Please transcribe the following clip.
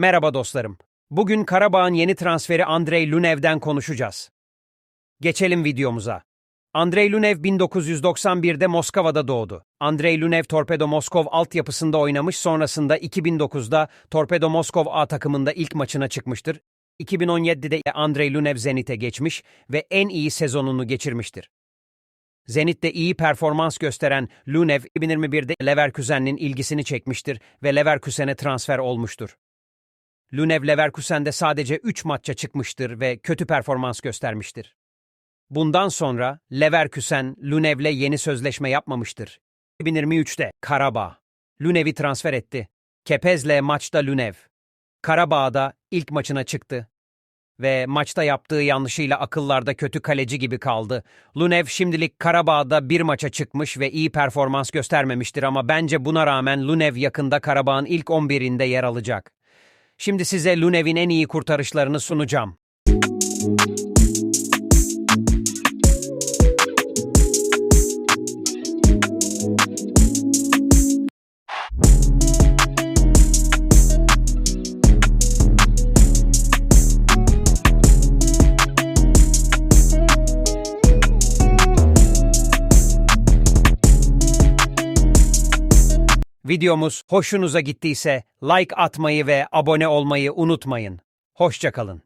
Merhaba dostlarım. Bugün Karabağ'ın yeni transferi Andrei Lunev'den konuşacağız. Geçelim videomuza. Andrei Lunev 1991'de Moskova'da doğdu. Andrei Lunev Torpedo Moskov altyapısında oynamış, sonrasında 2009'da Torpedo Moskov A takımında ilk maçına çıkmıştır. 2017'de Andrei Lunev Zenit'e geçmiş ve en iyi sezonunu geçirmiştir. Zenit'te iyi performans gösteren Lunev 2021'de Leverkusen'in ilgisini çekmiştir ve Leverkusen'e transfer olmuştur. Lunev Leverkusen'de sadece 3 maça çıkmıştır ve kötü performans göstermiştir. Bundan sonra Leverkusen Lunev'le yeni sözleşme yapmamıştır. 2023'te Karabağ Lunev'i transfer etti. Kepez'le maçta Lunev. Karabağ'da ilk maçına çıktı ve maçta yaptığı yanlışıyla akıllarda kötü kaleci gibi kaldı. Lunev şimdilik Karabağ'da bir maça çıkmış ve iyi performans göstermemiştir ama bence buna rağmen Lunev yakında Karabağ'ın ilk 11'inde yer alacak. Şimdi size Lunev'in en iyi kurtarışlarını sunacağım. Videomuz hoşunuza gittiyse like atmayı ve abone olmayı unutmayın. Hoşçakalın.